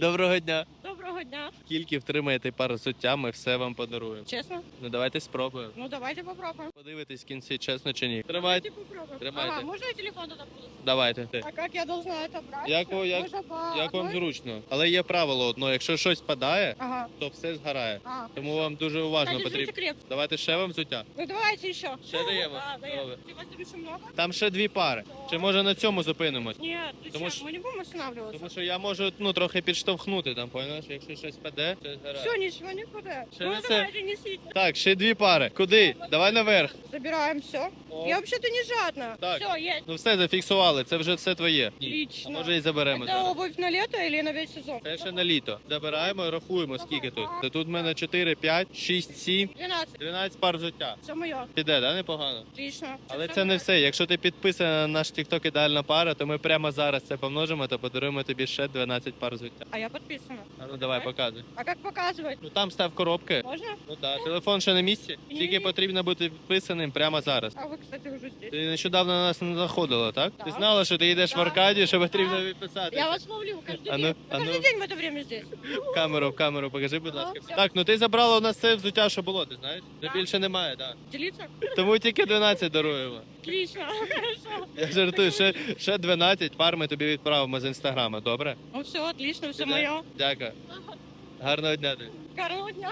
Доброго дня Доброго дня. Скільки втримаєте пару взуття, ми все вам подаруємо. Чесно? Ну давайте спробуємо. Ну давайте попробуем. Подивитись в кінці, чесно чи ні. Тримайте. Давайте попробуем. Тримайте. Ага, можно я телефон туда буду? Давайте. А как я должна это брать? Як ви- як- Можно по Як вам одной? зручно. Але є правило одно: якщо щось падає, Ага. то все згорає. А. Тому вам дуже уважно Да, держите потрібно. крепко. Давайте ще вам взуття. Ну давайте еще. Ще даємо? Да, даємо. Добре. Ты вас дуже много? Там ще дві пари. Чи може на цьому зупинимось? Нет, зачем? Тому що- Мы не будем останавливаться. Тому що я можу ну трохи підштовхнути там, поняш? Якщо щось паде, що нічого ничего никуда. Ще ну не давайте, несіть. Так, ще дві пари. Куди? Давай наверх. Забираем все. О. Я вообще-то не жадна. Так. Все, есть. Ну все зафіксували, це вже все твоє. А Отлично. може і заберемо Это зараз. обувь на лето или на весь сезон? Це ще на літо. Забираємо, рахуємо скільки тут. Та тут в мене 4, 5, 6, 7, 12. 12 пар взуття. Все мое. Піде, да, непогано? Отлично. Але Всё це не мое. все. Якщо ти підписаний на наш TikTok ідеальна пара, то ми прямо зараз це помножимо та подаруємо тобі ще 12 пар взуття. А я подписана. А ну давай показуй. А как показывать? Ну там став коробки. Можно? Ну так, телефон ще на місці. Тільки Ні. потрібно бути підписаним прямо зараз. А вы, кстати, уже здесь. Ти нещодавно на нас не заходила, так? Ти Так. знала, що ти йдеш в Так. Аркадію, що Так. потрібно відписати. Я вас ловлю каждый А ну, день. а Вы ну. каждый день в это время здесь. В камеру, в камеру, покажи, будь ласка. все. Так, ну ти забрала у нас все взуття, що було, ти знаєш? Вже Так. більше немає, так. Делиться? Тому тільки 12 даруємо. Отлично. Хорошо. Я жартую, ще, ще 12 пар ми тобі відправимо з інстаграма, добре? Ну все, отлично, все Піде? мое. Дякую. Гарного дня тобі. Гарного дня.